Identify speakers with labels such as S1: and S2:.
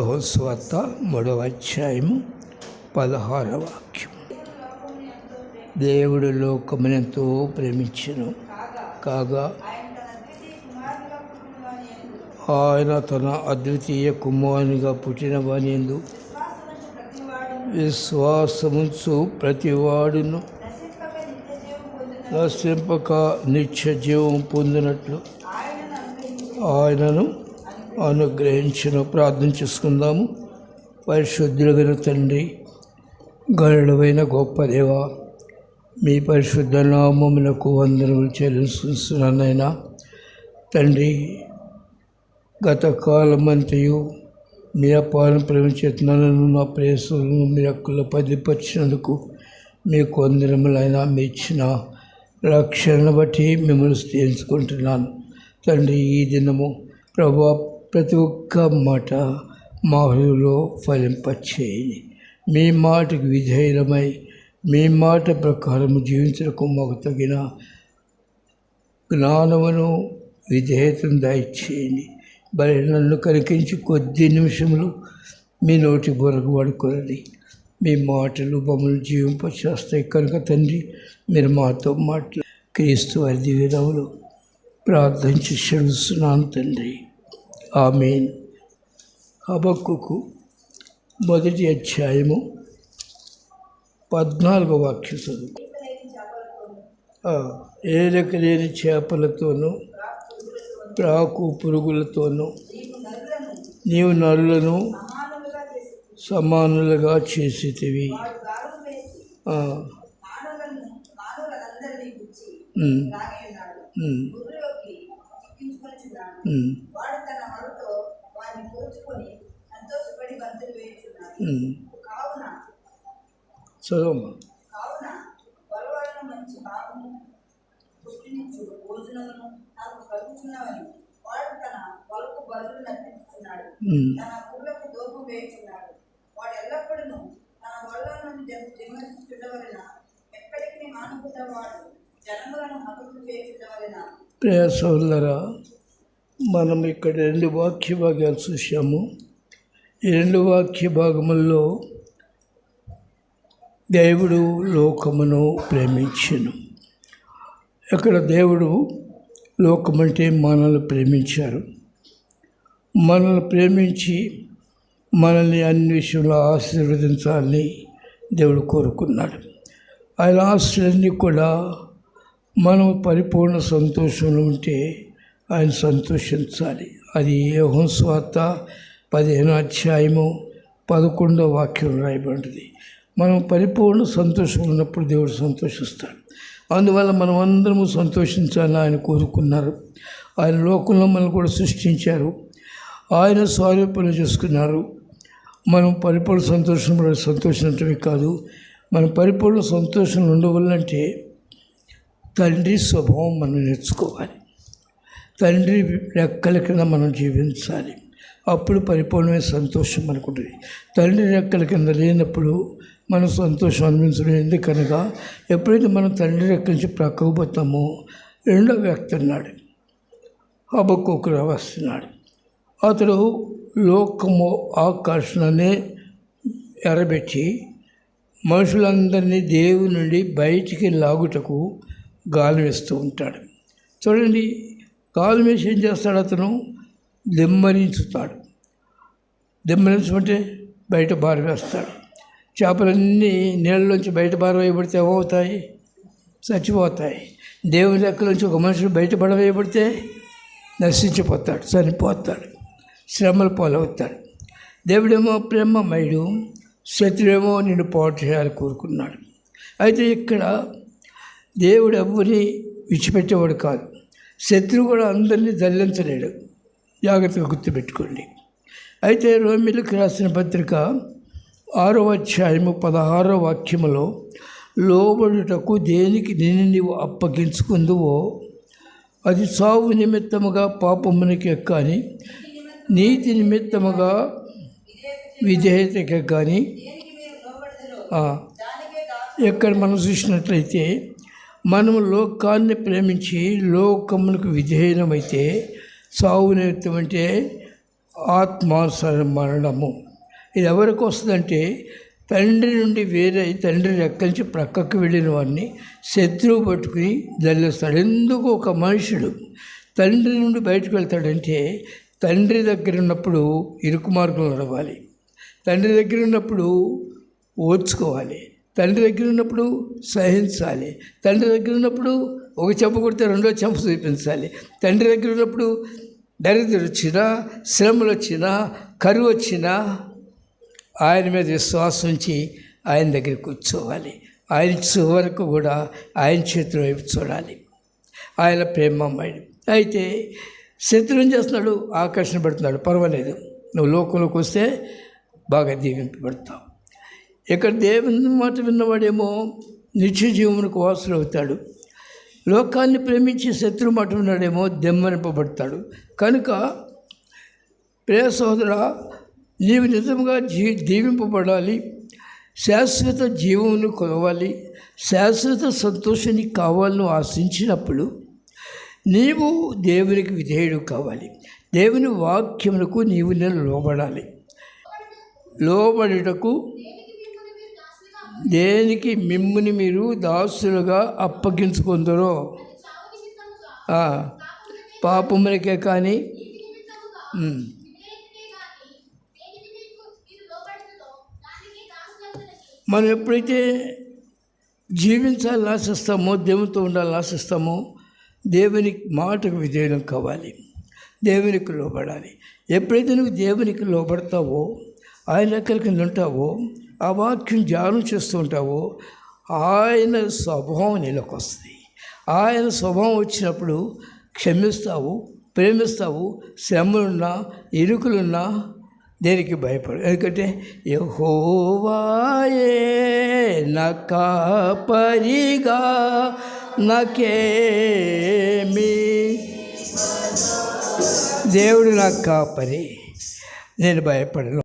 S1: యహోస్వత మూడవ అధ్యాయము పదహార వాక్యం. దేవుడు లోకమునెంతో ప్రేమించను కాగా ఆయన తన అద్వితీయ కుమారునిగా పుట్టిన వాని విశ్వాసముంచు ప్రతివాడును నశింపక నిత్య జీవం పొందినట్లు ఆయనను అనుగ్రహించను. ప్రార్థన చేసుకుందాము. పరిశుద్ధులైన తండ్రి గరుడమైన గొప్ప దేవ మీ పరిశుద్ధ నామములకు వందనములు చెల్లిస్తున్నానైనా తండ్రి గత కాలమంతయు మీ అపాలను ప్రేమించేతున్నాను నా ప్రేసులను మీ హక్కులు పదిపరిచినందుకు మీ కొందరములైనా మీ ఇచ్చిన రక్షణను బట్టి మిమ్మల్ని స్థించుకుంటున్నాను తండ్రి ఈ దినము ప్రభా ప్రతి ఒక్క మాట మా హృదయంలో ఫలింపచేయండి. మీ మాటకు విధేయులమై మీ మాట ప్రకారం జీవించడానికి మాకు తగిన జ్ఞానమును విధేయతను దయచేయండి. మరి నన్ను కనికించి కొద్ది నిమిషములు మీ నోటి బొరకు పడుకోండి మీ మాటలు బొమ్మలు జీవింపచేస్తాయి కనుక తండ్రి మీరు మాతో మాట్లా క్రీస్తు వారి దివ్యదవులు ప్రార్థించి చెడుస్తున్నాను తండ్రి. ఆమెన్. హబక్కుకు మొదటి అధ్యాయము పద్నాలుగో వాక్యం చదువు ఆ, ఏలక లేని చేపలతోనూ ప్రాకు పురుగులతోనూ నీవు నరులను సమానులుగా చేసేటివి ఆ, ఉమ్, ఉమ్, ఉమ్,
S2: వాడు తన మరతో కలుగుచున్నవని వాడు వాడు ఎల్లప్పుడూ తన వల్ల నుండి విమర్శించుండవలన ఎప్పటికీ మానుకున్నవాడు జనములను హతులు చేయుచుండవలన
S1: ప్రియ సోదరా మనం ఇక్కడ రెండు వాక్య భాగాలు చూసాము ఈ రెండు వాక్య భాగముల్లో దేవుడు లోకమును ప్రేమించను. ఇక్కడ దేవుడు లోకమంటే మనల్ని ప్రేమించారు. మనల్ని ప్రేమించి మనల్ని అన్ని విషయంలో ఆశీర్వదించాలని దేవుడు కోరుకున్నాడు. ఆయన ఆశలన్నీ కూడా మనం పరిపూర్ణ సంతోషంలో ఉంటే ఆయన సంతోషించాలి. అది ఏ స్వార్త పదిహేను అధ్యాయము పదకొండో వాక్యం రాయబడింది. మనం పరిపూర్ణ సంతోషం ఉన్నప్పుడు దేవుడు సంతోషిస్తాడు. అందువల్ల మనం అందరము సంతోషించాలని ఆయన కోరుకున్నారు. ఆయన లోకంలో మనం కూడా సృష్టించారు. ఆయన స్వారూప్యం చేసుకున్నారు. మనం పరిపూర్ణ సంతోషం సంతోషించడమే కాదు మనం పరిపూర్ణ సంతోషం ఉండవాలంటే తండ్రి స్వభావం మనం నేర్చుకోవాలి. తండ్రి రెక్కల కింద మనం జీవించాలి. అప్పుడు పరిపూర్ణమైన సంతోషం మనకుంటుంది. తండ్రి రెక్కల కింద లేనప్పుడు మనం సంతోషం అనిపించడం ఎందుకనగా ఎప్పుడైతే మనం తండ్రి రెక్కల నుంచి ప్రక్కకు పోతామో రెండో వ్యక్తి అన్నాడు. అబ్బకు వస్తున్నాడు అతడు లోకము ఆకర్షణనే ఎరబెట్టి మనుషులందరినీ దేవుని నుండి బయటికి లాగుటకు గాలి వేస్తూ ఉంటాడు. చూడండి కాలు వేసి ఏం చేస్తాడు అతను దిమ్మరించుతాడు. దిమ్మరించమంటే బయట బారవేస్తాడు చేపలన్నీ నీళ్ళలోంచి బయట బారవేయబడితే ఏమవుతాయి? చచ్చిపోతాయి. దేవుని లెక్కలోంచి ఒక మనుషుడు బయట పడవేయబడితే నశించిపోతాడు చనిపోతాడు శ్రమలు పాలవుతాడు. దేవుడేమో ప్రేమమయుడు శత్రువేమో నిన్ను పాటు చేయాలని కోరుకున్నాడు. అయితే ఇక్కడ దేవుడు ఎవరిని విడిచిపెట్టేవాడు కాదు. శత్రువు కూడా అందరినీ దల్లించలేడు జాగ్రత్తగా గుర్తుపెట్టుకోండి. అయితే రోమిలకు రాసిన పత్రిక ఆరో అధ్యాయము పదహారో వాక్యములో లోబడుటకు దేనికి నిన్ను నీవు అప్పగించుకుందువో అది సావు నిమిత్తముగా పాపమునికే కానీ నీతి నిమిత్తముగా విధేయతకి కానీ ఎక్కడ మనం చూసినట్లయితే మనము లోకాన్ని ప్రేమించి లోకములకు విధేయమైతే సావు నిమిత్తం అంటే ఆత్మానుసర మరణము. ఇది ఎవరికి వస్తుందంటే తండ్రి నుండి వేరే తండ్రి రెక్క నుంచి ప్రక్కకు వెళ్ళిన వాడిని శత్రువు పట్టుకుని జల్లిస్తాడు ఎందుకు? ఒక మనుషుడు తండ్రి నుండి బయటకు వెళ్తాడంటే తండ్రి దగ్గర ఉన్నప్పుడు ఇరుకు మార్గం నడవాలి. తండ్రి దగ్గర ఉన్నప్పుడు ఓర్చుకోవాలి. తండ్రి దగ్గర ఉన్నప్పుడు సహించాలి. తండ్రి దగ్గర ఉన్నప్పుడు ఒక చెంప కొడితే రెండో చెంప చూపించాలి. తండ్రి దగ్గర ఉన్నప్పుడు దరిద్రుడు వచ్చినా శ్రమలు వచ్చినా కరువు వచ్చినా ఆయన మీద విశ్వాసం ఉంచి ఆయన దగ్గర కూర్చోవాలి. ఆయన వరకు కూడా ఆయన చేతుల వైపు చూడాలి. ఆయన ప్రేమమ్మాయి అయితే శత్రువు ఏం చేస్తున్నాడు? ఆకర్షణ పెడుతున్నాడు. పర్వాలేదు. నువ్వు లోకంలోకి వస్తే బాగా దీవింపబడతావు. ఇక్కడ దేవుని మాట విన్నవాడేమో నిత్య జీవమునకు వాసులు అవుతాడు లోకాన్ని ప్రేమించి శత్రు మాట విన్నాడేమో దెమ్మనింపబడతాడు కనుక ప్రియ సోదర నీవు నిజంగా జీ దీవింపబడాలి. శాశ్వత జీవమును కొలవాలి. శాశ్వత సంతోషాన్ని కావాలని ఆశించినప్పుడు నీవు దేవునికి విధేయుడు కావాలి. దేవుని వాక్యములకు నీవు నేను లోబడాలి. లోబడుటకు దేనికి మిమ్ముని మీరు దాసులుగా అప్పగించుకుందరో? పాపములకే కానీ మనం ఎప్పుడైతే జీవించాలని ఆశిస్తామో దేవునితో ఉండాలని ఆశిస్తామో దేవుని మాటకు విధేయం కావాలి. దేవునికి లోబడాలి. ఎప్పుడైతే నువ్వు దేవునికి లోబడతావో ఆయన ఎక్కడికి ఉంటావో ఆ వాక్యం ధ్యానం చేస్తుంటావో ఆయన స్వభావం నీలోకి వస్తుంది. ఆయన స్వభావం వచ్చినప్పుడు క్షమిస్తావు ప్రేమిస్తావు శ్రమలున్నా ఇరుకులున్నా దేనికి భయపడు ఎందుకంటే యహోవాయే నకాపరిగా నాకేమి దేవుడు నాకు కాపరి నేను భయపడను.